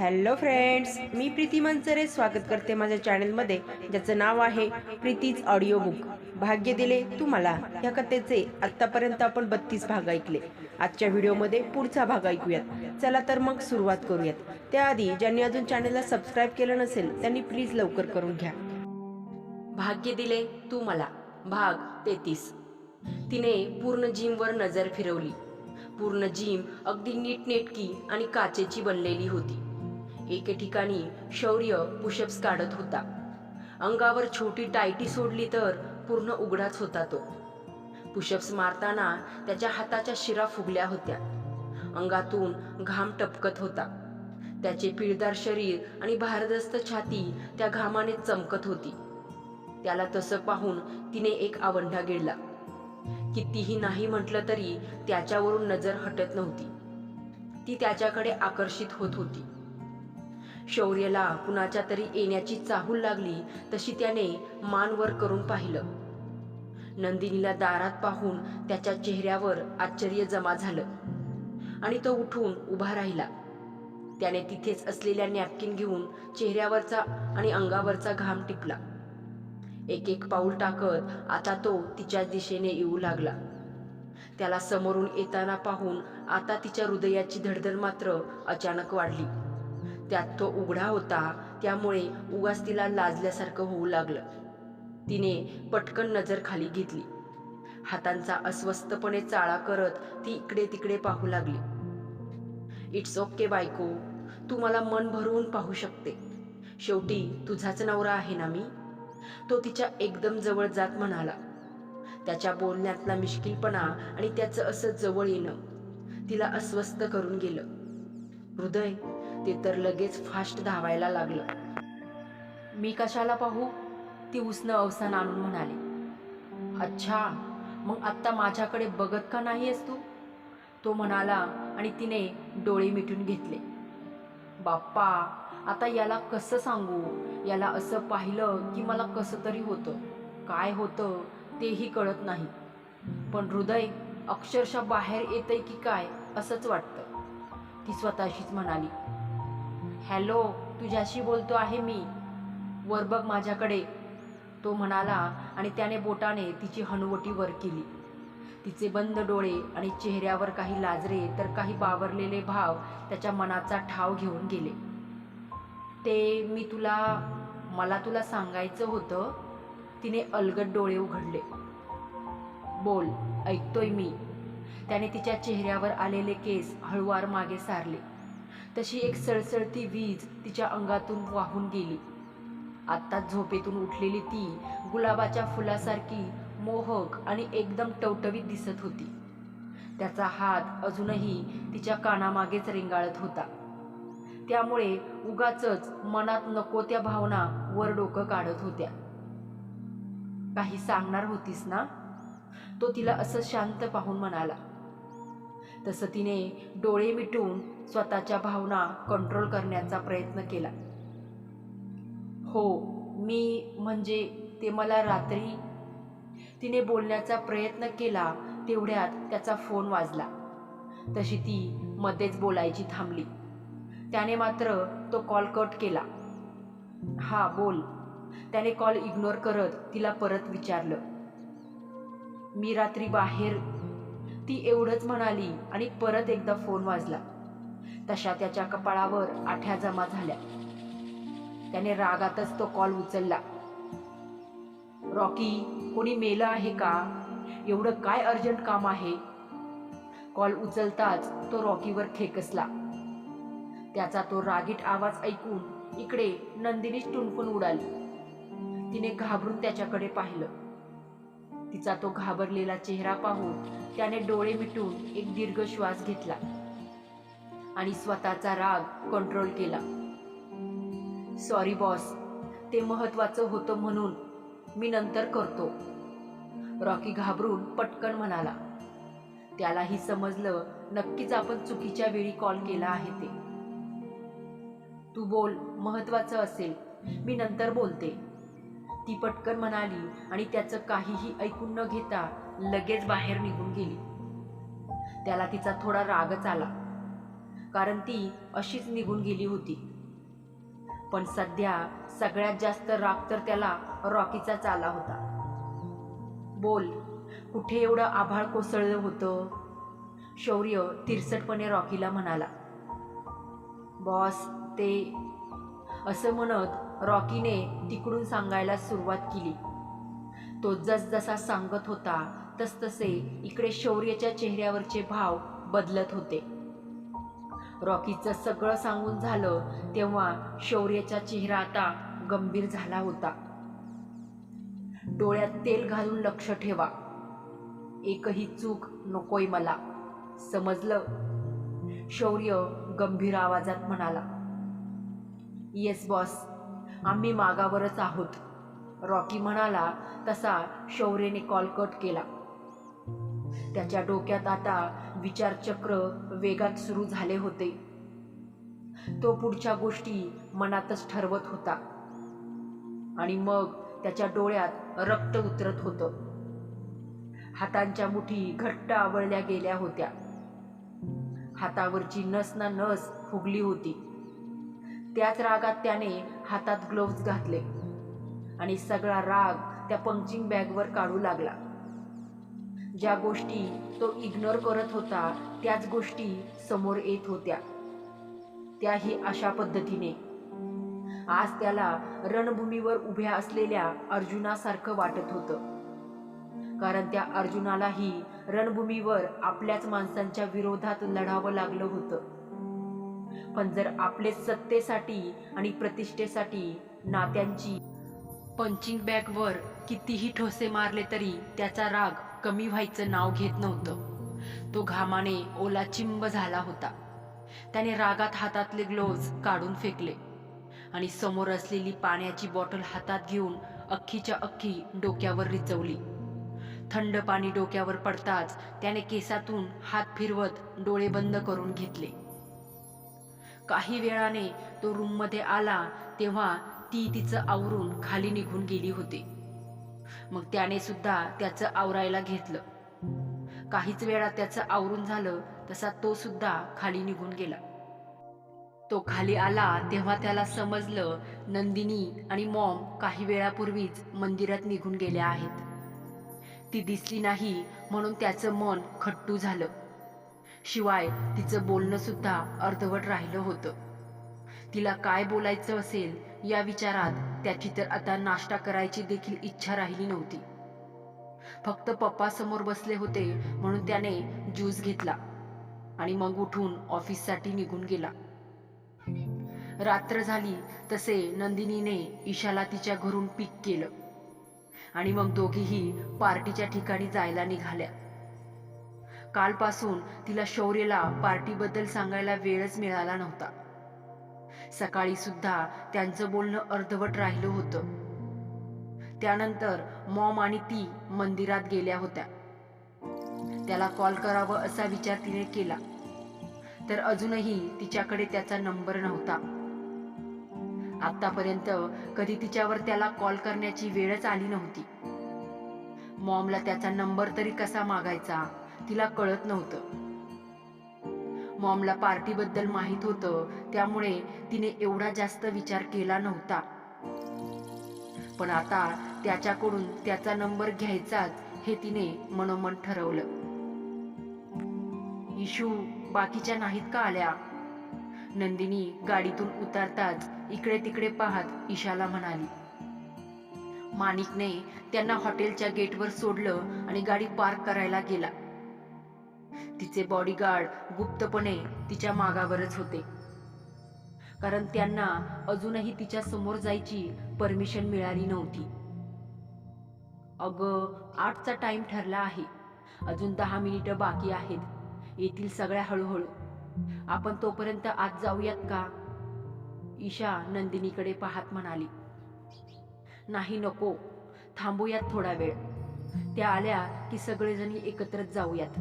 Hello friends मी प्रीती मंचरे स्वागत करते माझ्या चॅनलमध्ये ज्याचं नाव आहे प्रीतीज ऑडिओ बुक भाग्य दिले तुम्हाला. या कथेचे आत्तापर्यंत आपण बत्तीस भाग ऐकले. आजच्या व्हिडिओमध्ये पुढचा भाग ऐकूयात. चला तर मग सुरुवात करूयात. त्याआधी ज्यांनी अजून चॅनलला सबस्क्राईब केलं नसेल त्यांनी प्लीज लवकर करून घ्या. भाग्य दिले तू मला भाग तेहतीस. तिने पूर्ण जिमवर नजर फिरवली. पूर्ण जिम अगदी नीटनेटकी आणि काचेची बनलेली होती. एके ठिकाणी शौर्य पुशप्स काढत होता. अंगावर छोटी टायटी सोडली तर पूर्ण उघडाच होता तो. पुशप्स मारताना त्याच्या हाताच्या शिरा फुगल्या होत्या. अंगातून घाम टपकत होता. त्याचे पिळदार शरीर आणि भारदस्त छाती त्या घामाने चमकत होती. त्याला तसं पाहून तिने एक आवंढा गिळला कितीही नाही म्हटलं तरी त्याच्यावरून नजर हटत नव्हती. ती त्याच्याकडे आकर्षित होत होती. शौर्यला कुणाच्या तरी येण्याची चाहूल लागली तशी त्याने मान वर करून पाहिलं. नंदिनीला दारात पाहून त्याच्या चेहऱ्यावर आश्चर्य जमा झालं आणि तो उठून उभा राहिला. त्याने तिथेच असलेल्या नॅपकिन घेऊन चेहऱ्यावरचा आणि अंगावरचा घाम टिपला. एक एक पाऊल टाकत आता तो तिच्या दिशेने येऊ लागला. त्याला समोरून येताना पाहून आता तिच्या हृदयाची धडधड मात्र अचानक वाढली. त्यात तो उघडा होता. त्यामुळे उगाच तिला लाजल्यासारखं होऊ लागलं. तिने पटकन नजर खाली घेतली. हातांचा अस्वस्थपणे चाळा करत ती इकडे तिकडे पाहू लागली. इट्स ओके बायको. तू मला मन भरवून पाहू शकते. शेवटी तुझाच नवरा आहे ना मी? तो तिच्या एकदम जवळ जात म्हणाला. त्याच्या बोलण्यातला मिश्किलपणा आणि त्याचं असं जवळ येणं तिला अस्वस्थ करून गेलं. हृदय ते तर लगेच फास्ट धावायला लागलं. मी कशाला पाहू? ती उसनं अवसान आणून म्हणाली. अच्छा मग आत्ता माझ्याकडे बघत का नाहीयेस तू? तो म्हणाला आणि तिने डोळे मिटून घेतले. बाप्पा आता याला कसं सांगू? याला असं पाहिलं की मला कसं तरी होतं. काय होतं तेही कळत नाही. पण हृदय अक्षरशः बाहेर येतंय की काय असंच वाटतं. ती स्वतःशीच म्हणाली. हॅलो तुझ्याशी बोलतो आहे मी. वर बघ माझ्याकडे. तो म्हणाला आणि त्याने बोटाने तिची हनुवटी वर केली. तिचे बंद डोळे आणि चेहऱ्यावर काही लाजरे तर काही बावरलेले भाव त्याच्या मनाचा ठाव घेऊन गेले. ते मी तुला मला तुला सांगायचं होतं. तिने अलगद डोळे उघडले. बोल ऐकतोय मी. त्याने तिच्या चेहऱ्यावर आलेले केस हळुवार मागे सारले. तशी एक सळसळती वीज तिच्या अंगातून वाहून गेली. आत्ताच झोपेतून उठलेली ती गुलाबाच्या फुलासारखी मोहक आणि एकदम टवटवीत दिसत होती. त्याचा हात अजूनही तिच्या कानामागेच रेंगाळत होता. त्यामुळे उगाचच मनात नको त्या भावना वर डोकं काढत होत्या. काही सांगणार होतीस ना? तो तिला असं शांत पाहून म्हणाला. तसं तिने डोळे मिटून स्वतःच्या भावना कंट्रोल करण्याचा प्रयत्न केला. हो मी म्हणजे ते मला रात्री तिने बोलण्याचा प्रयत्न केला तेवढ्यात त्याचा फोन वाजला. तशी ती मध्येच बोलायची थांबली. त्याने मात्र तो कॉल कट केला. हा बोल. त्याने कॉल इग्नोर करत तिला परत विचारलं. मी रात्री बाहेर ती एवढंच म्हणाली आणि परत एकदा फोन वाजला. तशा त्याच्या कपाळावर आठ्या जमा झाल्या. त्याने रागातच तो कॉल उचलला. रॉकी कोणी मेलं आहे का? एवढं काय अर्जंट काम आहे? कॉल उचलताच तो रॉकीवर खेकसला. त्याचा तो रागीट आवाज ऐकून इकडे नंदिनीच टुणकून उडाली. तिने घाबरून त्याच्याकडे पाहिलं. तिचा तो घाबरलेला चेहरा पाहून त्याने डोळे मिटून एक दीर्घ श्वास घेतला आणि स्वतःचा राग कंट्रोल केला. सॉरी बॉस ते महत्वाचं होतं म्हणून मी नंतर करतो. रॉकी घाबरून पटकन म्हणाला. त्यालाही समजलं. नक्कीच आपण चुकीच्या वेळी कॉल केला आहे ते. तू बोल. महत्वाचं असेल. मी नंतर बोलते. ती पटकन म्हणाली आणि त्याचं काहीही ऐकून न घेता लगेच बाहेर निघून गेली. त्याला तिचा थोडा रागच आला कारण ती अशीच निघून गेली होती. पण सध्या सगळ्यात जास्त राग तर त्याला रॉकीचाच आला होता. बोल कुठे एवढं आभाळ कोसळलं होतं? शौर्य तिरसटपणे रॉकीला म्हणाला. बॉस ते असं म्हणत रॉकीने तिकडून सांगायला सुरुवात केली. तो जसजसा सांगत होता तसतसे इकडे शौर्यच्या चेहऱ्यावरचे भाव बदलत होते. रॉकीचं सगळं सांगून झालं तेव्हा शौर्याचा चेहरा आता गंभीर झाला होता. डोळ्यात तेल घालून लक्ष ठेवा. एकही चूक नकोय मला. समजलं? शौर्य गंभीर आवाजात म्हणाला. Yes boss. आम्ही मागावरच आहोत. रॉकी म्हणाला तसा शौर्यने कॉल कट केला. त्याच्या डोक्यात आता विचारचक्र वेगात सुरू झाले होते. तो पुढच्या गोष्टी मनातच ठरवत होता. आणि मग त्याच्या डोळ्यात रक्त उतरत होतं. हातांच्या मुठी घट्ट आवळल्या गेल्या होत्या. हातावरची नस ना नस फुगली होती. त्याच रागात त्याने हातात ग्लोव्ज घातले आणि सगळा राग त्या पंचिंग बॅगवर काढू लागला. ज्या गोष्टी तो इग्नोर करत होता त्याच गोष्टी समोर येत होत्या. त्याही अशा पद्धतीने. आज त्याला रणभूमीवर उभ्या असलेल्या अर्जुनासारखं वाटत होतं. कारण त्या अर्जुनालाही रणभूमीवर आपल्याच माणसांच्या विरोधात लढावं लागलं होतं. पण जर आपले सत्तेसाठी आणि प्रतिष्ठेसाठी नात्यांची पंचिंग बॅगवर कितीही ठोसे मारले तरी त्याचा राग कमी व्हायचं नाव घेत नव्हतं. तो घामाने ओला चिंब झाला होता. त्याने रागात हातातले ग्लोव्ज काढून फेकले आणि समोर असलेली पाण्याची बॉटल हातात घेऊन अख्खीच्या अख्खी डोक्यावर रिचवली. थंड पाणी डोक्यावर पडताच त्याने केसातून हात फिरवत डोळे बंद करून घेतले. काही वेळाने तो रूममध्ये आला तेव्हा ती तिचं आवरून खाली निघून गेली होती. मग त्याने सुद्धा त्याचं आवरायला घेतलं. काहीच वेळा त्याचं आवरून झालं तसा तो सुद्धा खाली निघून गेला. तो खाली आला तेव्हा त्याला समजलं नंदिनी आणि मॉम काही वेळापूर्वीच मंदिरात निघून गेल्या आहेत. ती दिसली नाही म्हणून त्याचं मन खट्टू झालं. शिवाय तिचं बोलणं सुद्धा अर्धवट राहिलं होतं. तिला काय बोलायचं असेल या विचारात त्याची तर आता नाश्ता करायची देखील इच्छा राहिली नव्हती. फक्त पप्पा समोर बसले होते म्हणून त्याने ज्यूस घेतला आणि मग उठून ऑफिससाठी निघून गेला. रात्र झाली तसे नंदिनीने ईशाला तिच्या घरून पिक केलं आणि मग दोघीही पार्टीच्या ठिकाणी जायला निघाल्या. कालपासून तिला शौर्यला पार्टीबद्दल सांगायला वेळच मिळाला नव्हता. सकाळी सुद्धा त्यांचं बोलणं अर्धवट राहिलं होतं. त्यानंतर मॉम आणि ती मंदिरात गेल्या होत्या. त्याला कॉल करावं असा विचार तिने केला. तर अजूनही तिच्याकडे त्याचा नंबर नव्हता. आतापर्यंत कधी तिच्यावर त्याला कॉल करण्याची वेळच आली नव्हती. मॉमला त्याचा नंबर तरी कसा मागायचा तिला कळत नव्हतं. मॉमला पार्टीबद्दल माहीत होतं त्यामुळे तिने एवढा जास्त विचार केला नव्हता. पण आता त्याच्याकडून त्याचा नंबर घ्यायचाच हे तिने मनोमन ठरवलं. इशू बाकीच्या नाहीत का आल्या? नंदिनी गाडीतून उतरताच इकडे तिकडे पाहत ईशाला म्हणाली माणिकने त्यांना हॉटेलच्या गेटवर सोडलं आणि गाडी पार्क करायला गेला. तिचे बॉडीगार्ड गुप्तपणे तिच्या मागावरच होते. कारण त्यांना अजूनही तिच्या समोर जायची परमिशन मिळाली नव्हती. अग आठचा टाइम ठरला आहे. अजून दहा मिनिटं बाकी आहेत. येतील सगळ्या हळूहळू. आपण तोपर्यंत आत जाऊयात का? ईशा नंदिनीकडे पाहत म्हणाली. नाही नको. थांबूयात थोडा वेळ. त्या आल्या की सगळेजणी एकत्रच जाऊयात.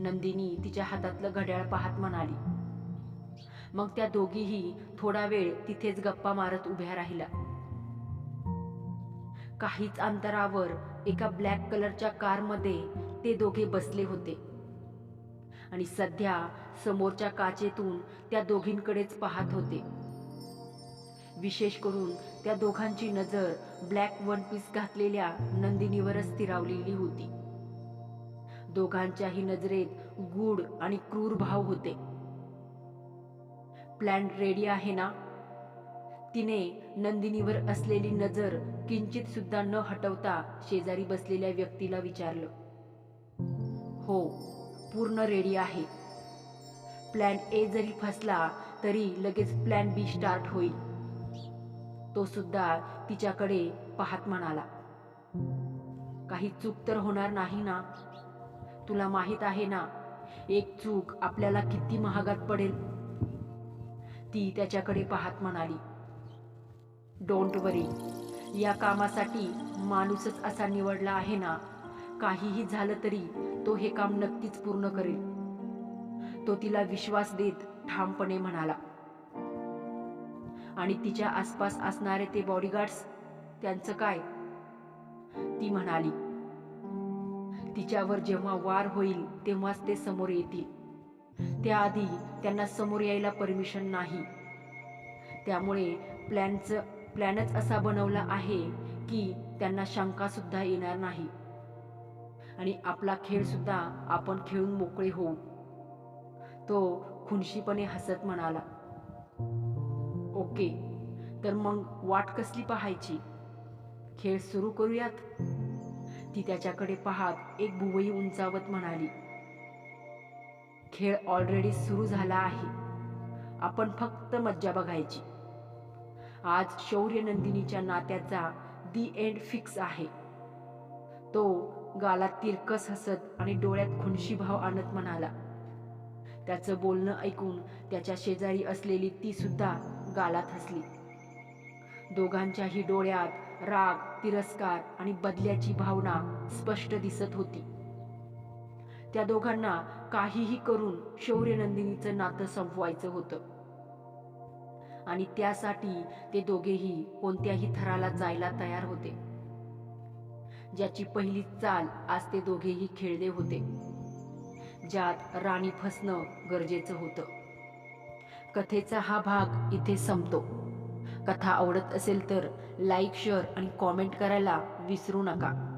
नंदिनी तिच्या हातातलं घड्याळ पाहत म्हणाली. मग त्या दोघीही थोडा वेळ तिथेच गप्पा मारत उभ्या राहिल्या. काहीच अंतरावर एका ब्लॅक कलरच्या कारमध्ये ते दोघे बसले होते. आणि सध्या समोरच्या काचेतून त्या दोघींकडेच पाहत होते. विशेष करून त्या दोघांची नजर ब्लॅक वन पीस घातलेल्या नंदिनीवरच स्थिरावलेली होती. दोघांच्याही नजरेत गूढ आणि क्रूर भाव होते. प्लॅन रेडी आहे ना? तिने नंदिनीवर असलेली नजर किंचित सुद्धा न हटवता शेजारी बसलेल्या व्यक्तीला विचारलं. हो पूर्ण रेडी आहे. प्लॅन ए जरी फसला तरी लगेच प्लॅन बी स्टार्ट होईल. तो सुद्धा तिच्याकडे पाहत म्हणाला. काही चूक तर होणार नाही ना? तुला माहीत आहे ना? एक चूक आपल्याला किती महागात पडेल? ती त्याच्याकडे पाहत म्हणाली. डोंट वरी या कामासाठी माणूसच असा निवडला आहे ना? काहीही झालं तरी तो हे काम नक्कीच पूर्ण करेल. तो तिला विश्वास देत ठामपणे म्हणाला. आणि तिच्या आसपास असणारे ते बॉडीगार्ड्स त्यांचं काय? ती म्हणाली. तिच्यावर जेव्हा वार होईल तेव्हाच ते समोर येतील. त्याआधी त्यांना समोर यायला परमिशन नाही. त्यामुळे प्लॅनचं प्लॅनच असा बनवला आहे की त्यांना शंकासुद्धा येणार नाही. आणि आपला खेळ सुद्धा आपण खेळून मोकळे होऊ. तो खुनशीपणे हसत म्हणाला ओके तर मग वाट कसली पाहायची? खेळ सुरू करूयात? ती त्याच्याकडे पाहत एक भुवई उंचावत म्हणाली खेळ ऑलरेडी सुरू झाला आहे. आपण फक्त मज्जा बघायची. आज शौर्य नंदिनीच्या नात्याचा दी एंड फिक्स आहे. तो गालात तिरकस हसत आणि डोळ्यात खुनशी भाव आणत म्हणाला. त्याचं बोलणं ऐकून त्याच्या शेजारी असलेली ती सुद्धा गालात हसली. दोघांच्याही डोळ्यात राग तिरस्कार आणि बदल्याची भावना स्पष्ट दिसत होती. त्या दोघांना काहीही करून शौर्यनंदिनीचं नातं संपवायचं होतं. आणि त्यासाठी ते दोघेही कोणत्याही थराला जायला तयार होते. ज्याची पहिली चाल आज ते दोघेही खेळले होते. ज्यात राणी फसणं गरजेचं होतं. कथेचा हा भाग इथे संपतो. कथा आवडत असेल तर लाईक शेअर आणि कॉमेंट करायला विसरू नका.